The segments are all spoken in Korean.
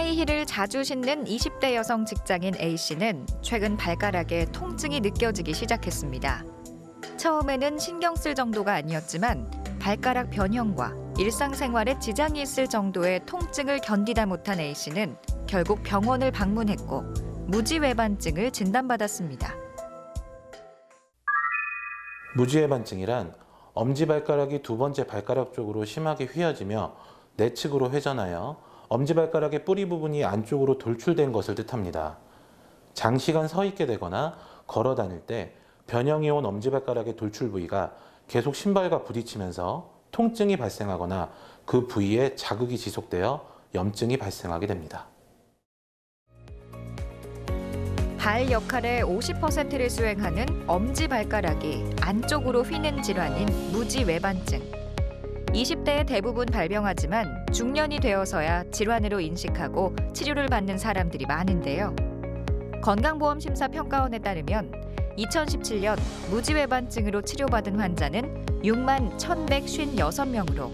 하이힐을 자주 신는 20대 여성 직장인 A씨는 최근 발가락에 통증이 느껴지기 시작했습니다. 처음에는 신경 쓸 정도가 아니었지만 발가락 변형과 일상생활에 지장이 있을 정도의 통증을 견디다 못한 A씨는 결국 병원을 방문했고 무지외반증을 진단받았습니다. 무지해반증이란 엄지발가락이 두 번째 발가락 쪽으로 심하게 휘어지며 내측으로 회전하여 엄지발가락의 뿌리 부분이 안쪽으로 돌출된 것을 뜻합니다. 장시간 서 있게 되거나 걸어 다닐 때 변형이 온 엄지발가락의 돌출 부위가 계속 신발과 부딪히면서 통증이 발생하거나 그 부위에 자극이 지속되어 염증이 발생하게 됩니다. 발 역할의 50%를 수행하는 엄지 발가락이 안쪽으로 휘는 질환인 무지외반증. 20대에 대부분 발병하지만 중년이 되어서야 질환으로 인식하고 치료를 받는 사람들이 많은데요. 건강보험심사평가원에 따르면 2017년 무지외반증으로 치료받은 환자는 6만 1,156명으로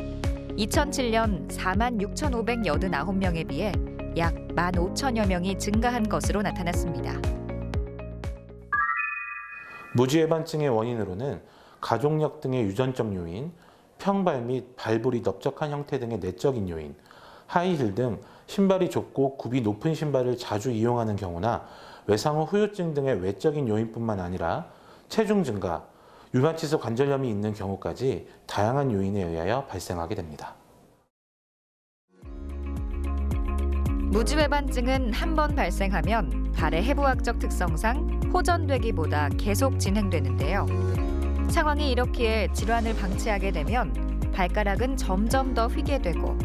2007년 4만 6,589명에 비해 약 1만 5천여 명이 증가한 것으로 나타났습니다. 무지해반증의 원인으로는 가족력 등의 유전적 요인, 평발 및 발볼이 넓적한 형태 등의 내적인 요인, 하이힐 등 신발이 좁고 굽이 높은 신발을 자주 이용하는 경우나 외상후 후유증 등의 외적인 요인뿐만 아니라 체중 증가, 류마티스 관절염이 있는 경우까지 다양한 요인에 의하여 발생하게 됩니다. 무지외반증은 한 번 발생하면 발의 해부학적 특성상 호전되기보다 계속 진행되는데요. 상황이 이렇기에 질환을 방치하게 되면 발가락은 점점 더 휘게 되고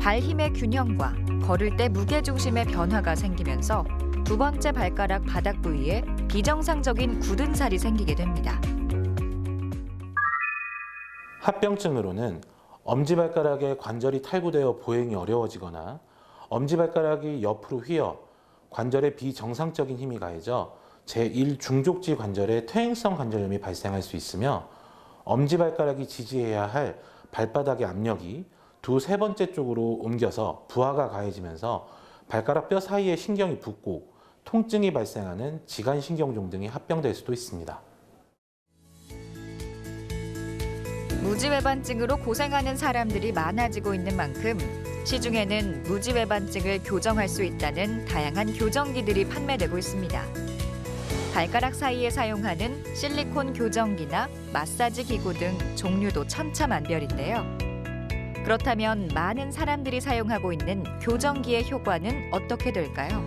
발 힘의 균형과 걸을 때 무게 중심의 변화가 생기면서 두 번째 발가락 바닥 부위에 비정상적인 굳은 살이 생기게 됩니다. 합병증으로는 엄지발가락의 관절이 탈구되어 보행이 어려워지거나 엄지발가락이 옆으로 휘어 관절에 비정상적인 힘이 가해져 제1중족지 관절에 퇴행성 관절염이 발생할 수 있으며 엄지발가락이 지지해야 할 발바닥의 압력이 두 세 번째 쪽으로 옮겨서 부하가 가해지면서 발가락 뼈 사이에 신경이 붓고 통증이 발생하는 지간신경종 등이 합병될 수도 있습니다. 무지외반증으로 고생하는 사람들이 많아지고 있는 만큼 시중에는 무지외반증을 교정할 수 있다는 다양한 교정기들이 판매되고 있습니다. 발가락 사이에 사용하는 실리콘 교정기나 마사지 기구 등 종류도 천차만별인데요. 그렇다면 많은 사람들이 사용하고 있는 교정기의 효과는 어떻게 될까요?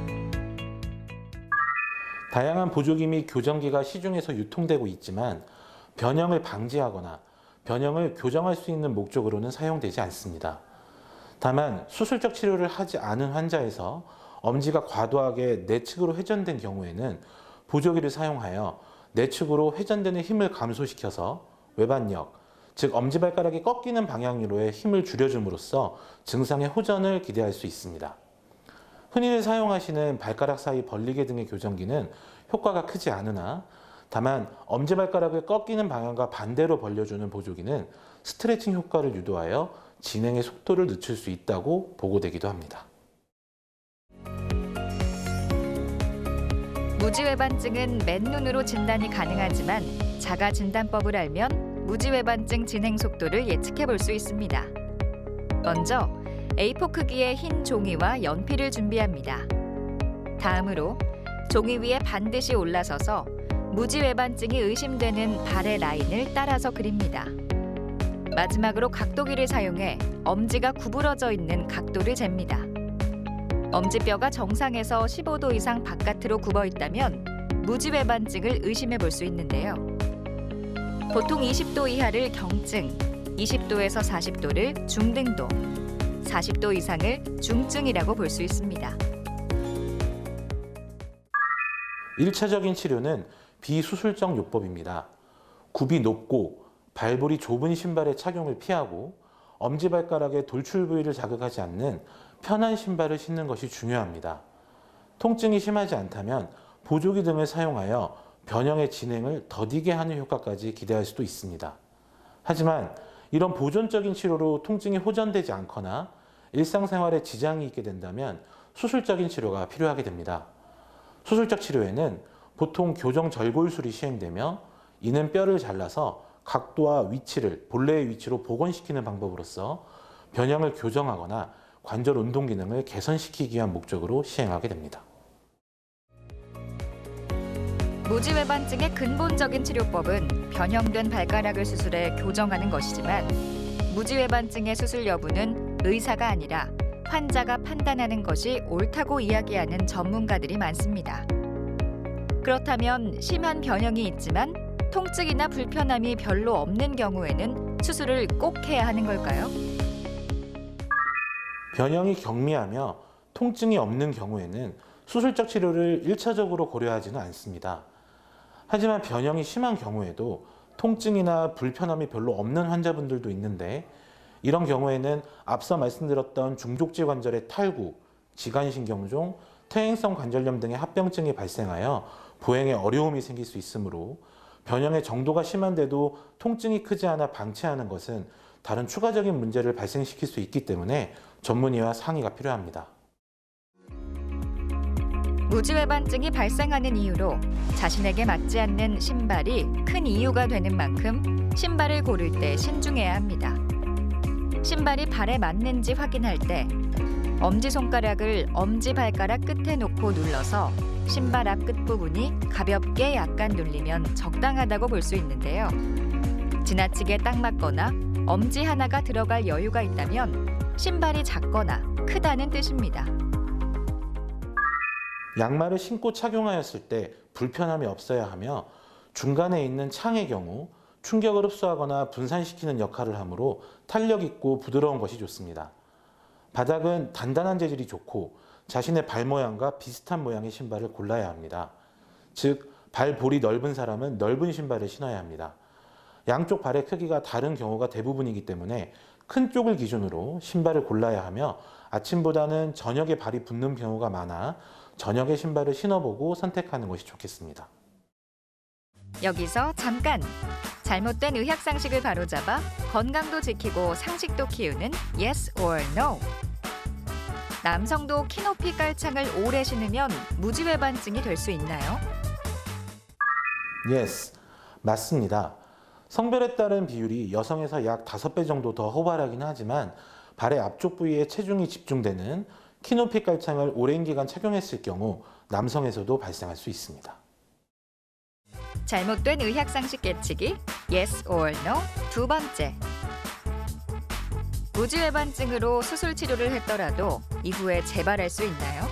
다양한 보조기 및 교정기가 시중에서 유통되고 있지만 변형을 방지하거나 변형을 교정할 수 있는 목적으로는 사용되지 않습니다. 다만 수술적 치료를 하지 않은 환자에서 엄지가 과도하게 내측으로 회전된 경우에는 보조기를 사용하여 내측으로 회전되는 힘을 감소시켜서 외반력, 즉 엄지발가락이 꺾이는 방향으로의 힘을 줄여줌으로써 증상의 호전을 기대할 수 있습니다. 흔히들 사용하시는 발가락 사이 벌리개 등의 교정기는 효과가 크지 않으나 다만 엄지발가락을 꺾이는 방향과 반대로 벌려주는 보조기는 스트레칭 효과를 유도하여 진행의 속도를 늦출 수 있다고 보고되기도 합니다. 무지외반증은 맨눈으로 진단이 가능하지만 자가 진단법을 알면 무지외반증 진행 속도를 예측해 볼 수 있습니다. 먼저 A4 크기의 흰 종이와 연필을 준비합니다. 다음으로 종이 위에 반드시 올라서서 무지외반증이 의심되는 발의 라인을 따라서 그립니다. 마지막으로 각도기를 사용해 엄지가 구부러져 있는 각도를 잽니다. 엄지뼈가 정상에서 15도 이상 바깥으로 굽어 있다면 무지외반증을 의심해 볼 수 있는데요. 보통 20도 이하를 경증, 20도에서 40도를 중등도, 40도 이상을 중증이라고 볼 수 있습니다. 일차적인 치료는 비수술적 요법입니다. 굽이 높고 발볼이 좁은 신발의 착용을 피하고 엄지발가락의 돌출 부위를 자극하지 않는 편한 신발을 신는 것이 중요합니다. 통증이 심하지 않다면 보조기 등을 사용하여 변형의 진행을 더디게 하는 효과까지 기대할 수도 있습니다. 하지만 이런 보존적인 치료로 통증이 호전되지 않거나 일상생활에 지장이 있게 된다면 수술적인 치료가 필요하게 됩니다. 수술적 치료에는 보통 교정 절골술이 시행되며 이는 뼈를 잘라서 각도와 위치를 본래의 위치로 복원시키는 방법으로서 변형을 교정하거나 관절 운동 기능을 개선시키기 위한 목적으로 시행하게 됩니다. 무지외반증의 근본적인 치료법은 변형된 발가락을 수술해 교정하는 것이지만 무지외반증의 수술 여부는 의사가 아니라 환자가 판단하는 것이 옳다고 이야기하는 전문가들이 많습니다. 그렇다면 심한 변형이 있지만 통증이나 불편함이 별로 없는 경우에는 수술을 꼭 해야 하는 걸까요? 변형이 경미하며 통증이 없는 경우에는 수술적 치료를 1차적으로 고려하지는 않습니다. 하지만 변형이 심한 경우에도 통증이나 불편함이 별로 없는 환자분들도 있는데 이런 경우에는 앞서 말씀드렸던 중족지 관절의 탈구, 지간신경종, 퇴행성 관절염 등의 합병증이 발생하여 보행에 어려움이 생길 수 있으므로 변형의 정도가 심한데도 통증이 크지 않아 방치하는 것은 다른 추가적인 문제를 발생시킬 수 있기 때문에 전문의와 상의가 필요합니다. 무지외반증이 발생하는 이유로 자신에게 맞지 않는 신발이 큰 이유가 되는 만큼 신발을 고를 때 신중해야 합니다. 신발이 발에 맞는지 확인할 때 엄지손가락을 엄지발가락 끝에 놓고 눌러서 신발 앞 끝부분이 가볍게 약간 눌리면 적당하다고 볼 수 있는데요. 지나치게 딱 맞거나 엄지 하나가 들어갈 여유가 있다면 신발이 작거나 크다는 뜻입니다. 양말을 신고 착용하였을 때 불편함이 없어야 하며 중간에 있는 창의 경우 충격을 흡수하거나 분산시키는 역할을 하므로 탄력 있고 부드러운 것이 좋습니다. 바닥은 단단한 재질이 좋고 자신의 발 모양과 비슷한 모양의 신발을 골라야 합니다. 즉, 발볼이 넓은 사람은 넓은 신발을 신어야 합니다. 양쪽 발의 크기가 다른 경우가 대부분이기 때문에 큰 쪽을 기준으로 신발을 골라야 하며 아침보다는 저녁에 발이 붓는 경우가 많아 저녁에 신발을 신어보고 선택하는 것이 좋겠습니다. 여기서 잠깐 잘못된 의학 상식을 바로잡아 건강도 지키고 상식도 키우는 Yes or No. 남성도 키 높이 깔창을 오래 신으면 무지외반증이 될 수 있나요? Yes, 맞습니다. 성별에 따른 비율이 여성에서 약 5배 정도 더 호발하긴 하지만 발의 앞쪽 부위에 체중이 집중되는 키높이 깔창을 오랜 기간 착용했을 경우 남성에서도 발생할 수 있습니다. 잘못된 의학 상식 깨치기 Yes or No 두 번째. 무지외반증으로 수술 치료를 했더라도 이후에 재발할 수 있나요?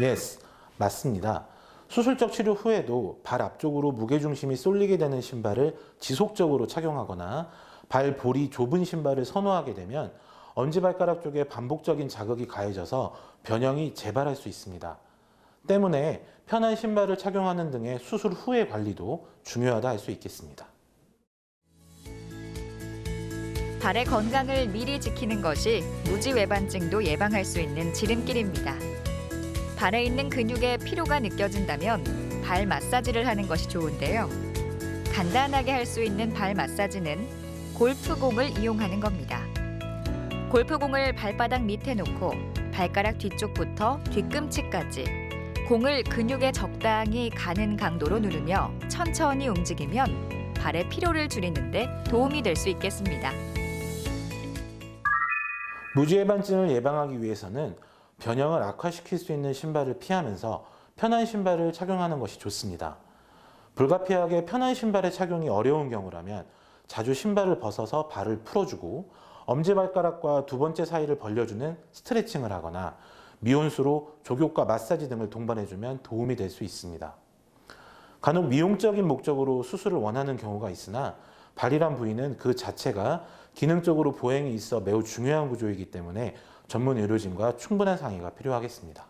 Yes, 맞습니다. 수술적 치료 후에도 발 앞쪽으로 무게중심이 쏠리게 되는 신발을 지속적으로 착용하거나 발 볼이 좁은 신발을 선호하게 되면 엄지발가락 쪽에 반복적인 자극이 가해져서 변형이 재발할 수 있습니다. 때문에 편한 신발을 착용하는 등의 수술 후의 관리도 중요하다 할 수 있겠습니다. 발의 건강을 미리 지키는 것이 무지외반증도 예방할 수 있는 지름길입니다. 발에 있는 근육에 피로가 느껴진다면 발 마사지를 하는 것이 좋은데요. 간단하게 할 수 있는 발 마사지는 골프공을 이용하는 겁니다. 골프공을 발바닥 밑에 놓고 발가락 뒤쪽부터 뒤꿈치까지 공을 근육에 적당히 가는 강도로 누르며 천천히 움직이면 발의 피로를 줄이는데 도움이 될 수 있겠습니다. 무지해반증을 예방하기 위해서는 변형을 악화시킬 수 있는 신발을 피하면서 편한 신발을 착용하는 것이 좋습니다. 불가피하게 편한 신발의 착용이 어려운 경우라면 자주 신발을 벗어서 발을 풀어주고 엄지발가락과 두 번째 사이를 벌려주는 스트레칭을 하거나 미온수로 족욕과 마사지 등을 동반해주면 도움이 될 수 있습니다. 간혹 미용적인 목적으로 수술을 원하는 경우가 있으나 발이란 부위는 그 자체가 기능적으로 보행이 있어 매우 중요한 구조이기 때문에 전문 의료진과 충분한 상의가 필요하겠습니다.